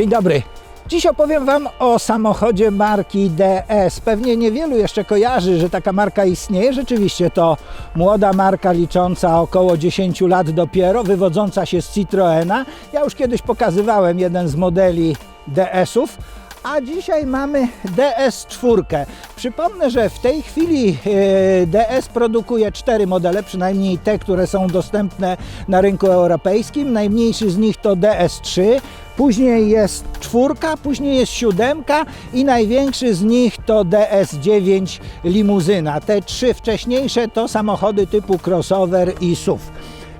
Dzień dobry. Dziś opowiem Wam o samochodzie marki DS. Pewnie niewielu jeszcze kojarzy, że taka marka istnieje. Rzeczywiście to młoda marka licząca około 10 lat dopiero, wywodząca się z Citroena. Ja już kiedyś pokazywałem jeden z modeli DS-ów. A dzisiaj mamy DS4. Przypomnę, że w tej chwili e, DS produkuje cztery modele, przynajmniej te, które są dostępne na rynku europejskim. Najmniejszy z nich to DS3, później jest czwórka, później jest siódemka i największy z nich to DS9 limuzyna. Te trzy wcześniejsze to samochody typu crossover i SUV.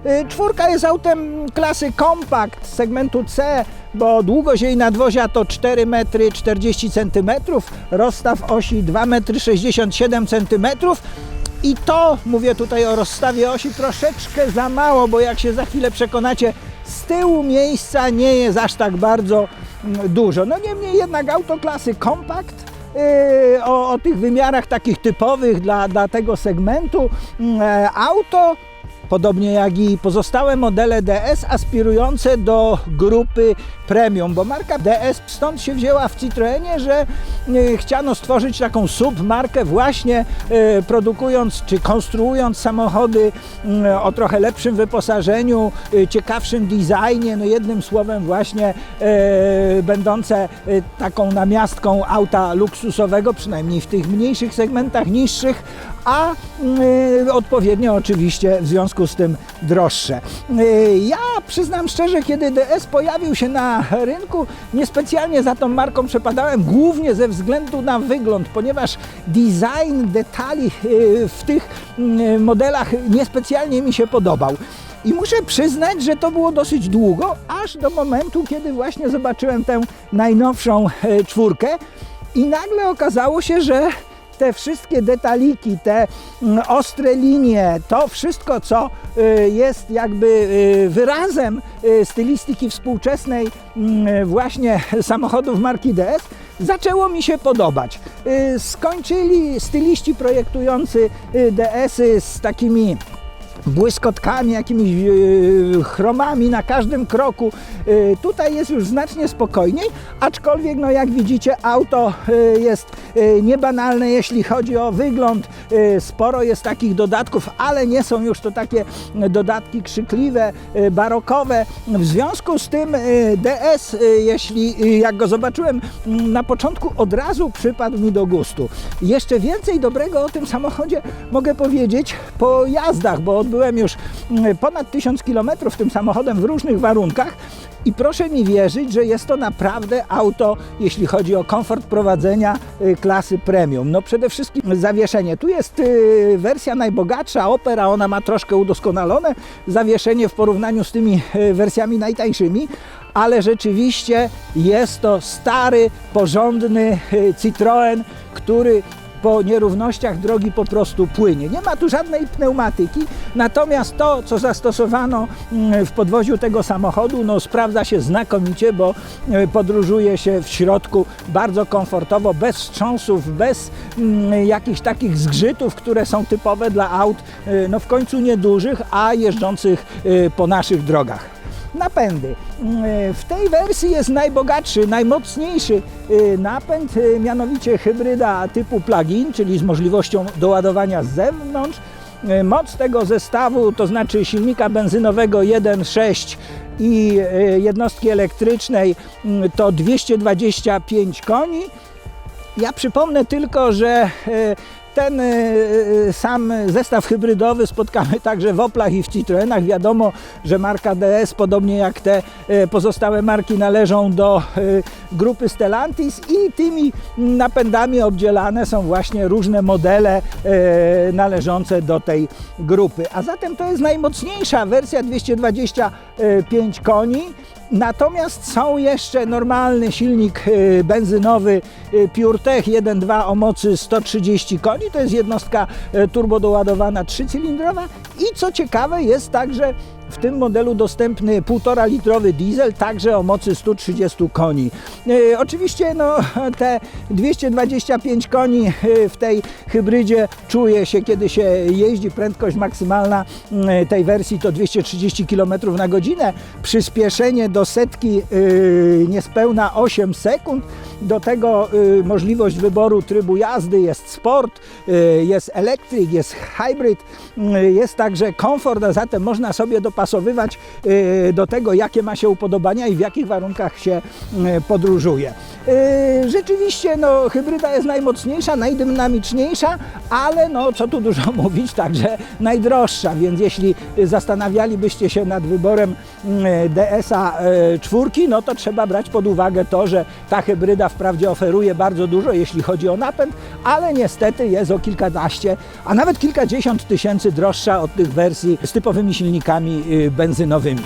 Y, Czwórka jest autem klasy kompakt segmentu C, bo długość jej nadwozia to 4 metry 40 cm, rozstaw osi 2 metry 67 cm. I to, mówię tutaj o rozstawie osi, troszeczkę za mało, bo jak się za chwilę przekonacie, z tyłu miejsca nie jest aż tak bardzo mm, dużo. No niemniej jednak auto klasy kompakt, Yy, o, o tych wymiarach takich typowych dla, dla tego segmentu. Yy, Auto, podobnie jak i pozostałe modele DS, aspirujące do grupy premium, bo marka DS stąd się wzięła w Citroenie, że yy, chciano stworzyć taką submarkę właśnie yy, produkując czy konstruując samochody yy, o trochę lepszym wyposażeniu, ciekawszym designie, no jednym słowem właśnie będące taką namiastką auta luksusowego, przynajmniej w tych mniejszych segmentach, niższych, a yy, odpowiednio oczywiście w związku z tym droższe. Yy, ja przyznam szczerze, kiedy DS pojawił się na rynku, niespecjalnie za tą marką przepadałem, głównie ze względu na wygląd, ponieważ design detali yy, w tych yy, modelach niespecjalnie mi się podobał. I muszę przyznać, że to było dosyć długo, aż do momentu, kiedy właśnie zobaczyłem tę najnowszą e, czwórkę i nagle okazało się, że te wszystkie detaliki, te mm, ostre linie, to wszystko, co y, jest jakby y, wyrazem y, stylistyki współczesnej mm, właśnie samochodów marki DS, zaczęło mi się podobać. Skończyli styliści projektujący DS-y z takimi błyskotkami, jakimiś e, chromami na każdym kroku. E, tutaj jest już znacznie spokojniej, aczkolwiek no jak widzicie auto e, jest niebanalne jeśli chodzi o wygląd. Sporo jest takich dodatków, ale nie są już to takie dodatki krzykliwe, barokowe. W związku z tym DS, jeśli jak go zobaczyłem m, na początku od razu przypadł mi do gustu. Jeszcze więcej dobrego o tym samochodzie mogę powiedzieć po jazdach, bo odbyłem już mm, ponad 1000 km tym samochodem w różnych warunkach i proszę mi wierzyć, że jest to naprawdę auto, jeśli chodzi o komfort prowadzenia y, klasy premium. No przede wszystkim zawieszenie. Tu jest y, wersja najbogatsza, Opera, ona ma troszkę udoskonalone zawieszenie w porównaniu z tymi y, wersjami najtańszymi, ale rzeczywiście jest to stary, porządny Citroen, który po nierównościach drogi po prostu płynie. Nie ma tu żadnej pneumatyki, natomiast to, co zastosowano mm, w podwoziu tego samochodu, no, sprawdza się znakomicie, bo e, podróżuje się w środku bardzo komfortowo, bez wstrząsów, bez mm, jakichś takich zgrzytów, które są typowe dla aut, e, no w końcu niedużych, a jeżdżących e, po naszych drogach. Napędy. Mm, W tej wersji jest najbogatszy, najmocniejszy y, napęd, y, mianowicie hybryda typu plug-in, czyli z możliwością doładowania z zewnątrz. Y, Moc tego zestawu, to znaczy silnika benzynowego 1.6 i jednostki elektrycznej mm, to 225 koni. Ja przypomnę tylko, że ten e, e, sam zestaw hybrydowy spotkamy także w Oplach i w Citroenach. Wiadomo, że marka DS, podobnie jak te e, pozostałe marki, należą do grupy Stellantis i tymi napędami obdzielane są właśnie różne modele należące do tej grupy. A zatem to jest najmocniejsza wersja 225 koni. Natomiast są jeszcze normalny silnik e, benzynowy e, PureTech 1.2 o mocy 130 koni. To jest jednostka e, turbodoładowana trzycylindrowa I co ciekawe, jest także w tym modelu dostępny 1,5 litrowy diesel, także o mocy 130 koni. E, oczywiście no, te 225 koni e, w tej hybrydzie czuje się, kiedy się jeździ. Prędkość maksymalna e, tej wersji to 230 km na godzinę. Przyspieszenie do setki e, niespełna 8 sekund. Do tego możliwość wyboru trybu jazdy, jest sport, jest elektryk, jest hybrid, jest także komfort, a zatem można sobie dopasowywać e, do tego, jakie ma się upodobania i w jakich warunkach się e, podróżuje. E, Rzeczywiście no, hybryda jest najmocniejsza, najdynamiczniejsza, ale no, co tu dużo mówić, także najdroższa, więc jeśli zastanawialibyście się nad wyborem DS-a czwórki, no to trzeba brać pod uwagę to, że ta hybryda wprawdzie oferuje bardzo dużo, jeśli chodzi o napęd, ale niestety jest o kilkanaście, a nawet kilkadziesiąt tysięcy droższa od tych wersji z typowymi silnikami y, benzynowymi.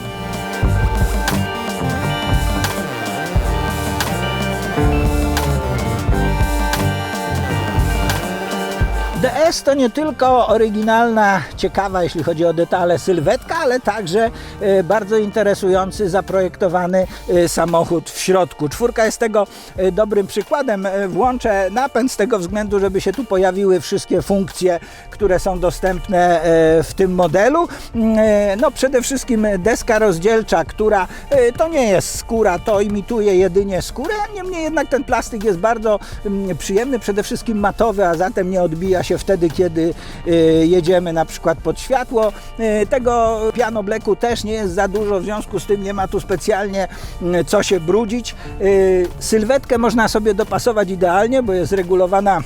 DS to nie tylko oryginalna, ciekawa, jeśli chodzi o detale, sylwetka, ale także e, bardzo interesujący, zaprojektowany e, samochód w środku. Czwórka jest tego e, dobrym przykładem. Włączę napęd z tego względu, żeby się tu pojawiły wszystkie funkcje, które są dostępne w tym modelu. Mm, No przede wszystkim deska rozdzielcza, która to nie jest skóra, to imituje jedynie skórę, niemniej jednak ten plastik jest bardzo mm, przyjemny, przede wszystkim matowy, a zatem nie odbija się wtedy, kiedy y, jedziemy na przykład pod światło. Y, Tego piano bleku też nie jest za dużo, w związku z tym nie ma tu specjalnie mm, co się brudzić. Y, Sylwetkę można sobie dopasować idealnie, bo jest regulowana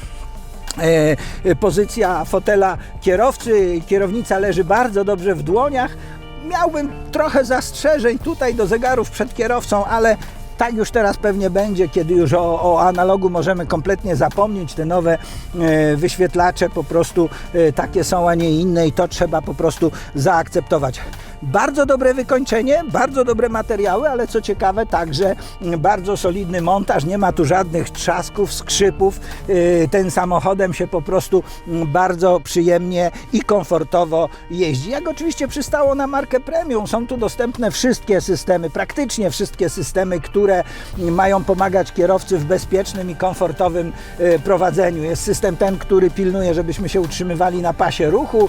pozycja fotela kierowcy. Kierownica leży bardzo dobrze w dłoniach. Miałbym trochę zastrzeżeń tutaj do zegarów przed kierowcą, ale tak już teraz pewnie będzie, kiedy już o, o analogu możemy kompletnie zapomnieć. Te nowe e, wyświetlacze po prostu e, takie są, a nie inne i to trzeba po prostu zaakceptować. Bardzo dobre wykończenie, bardzo dobre materiały, ale co ciekawe także mm, bardzo solidny montaż, nie ma tu żadnych trzasków, skrzypów. Yy, Ten samochodem się po prostu mm, bardzo przyjemnie i komfortowo jeździ. Jak oczywiście przystało na markę premium, są tu dostępne wszystkie systemy, praktycznie wszystkie systemy, które mm, mają pomagać kierowcy w bezpiecznym i komfortowym yy, prowadzeniu. Jest system ten, który pilnuje, żebyśmy się utrzymywali na pasie ruchu,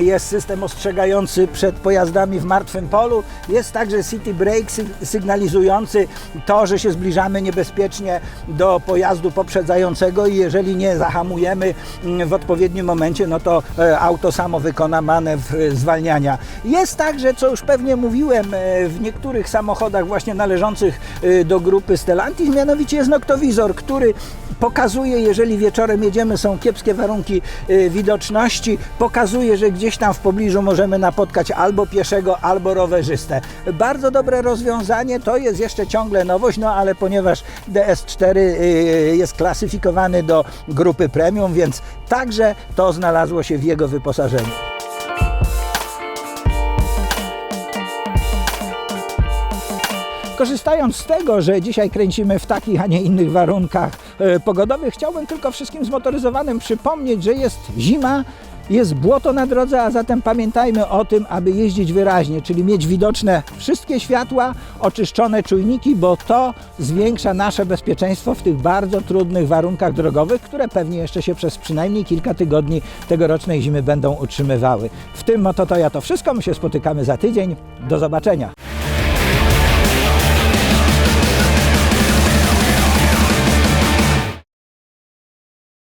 jest system ostrzegający przed pojazdami w martwym polu, jest także city brake sy- sygnalizujący to, że się zbliżamy niebezpiecznie do pojazdu poprzedzającego i jeżeli nie zahamujemy mm, w odpowiednim momencie, no to e, auto samo wykona manewr e, zwalniania. Jest także, co już pewnie mówiłem, e, w niektórych samochodach właśnie należących do grupy Stellantis, mianowicie jest noktowizor, który pokazuje, jeżeli wieczorem jedziemy, są kiepskie warunki widoczności, pokazuje, że gdzieś tam w pobliżu możemy napotkać albo pieszego, albo rowerzystę. Bardzo dobre rozwiązanie, to jest jeszcze ciągle nowość, no ale ponieważ DS4 y, jest klasyfikowany do grupy premium, więc także to znalazło się w jego wyposażeniu. Korzystając z tego, że dzisiaj kręcimy w takich, a nie innych warunkach e, pogodowych, chciałbym tylko wszystkim zmotoryzowanym przypomnieć, że jest zima, jest błoto na drodze, a zatem pamiętajmy o tym, aby jeździć wyraźnie, czyli mieć widoczne wszystkie światła, oczyszczone czujniki, bo to zwiększa nasze bezpieczeństwo w tych bardzo trudnych warunkach drogowych, które pewnie jeszcze się przez przynajmniej kilka tygodni tegorocznej zimy będą utrzymywały. W tym Moto to ja to wszystko, my się spotykamy za tydzień. Do zobaczenia.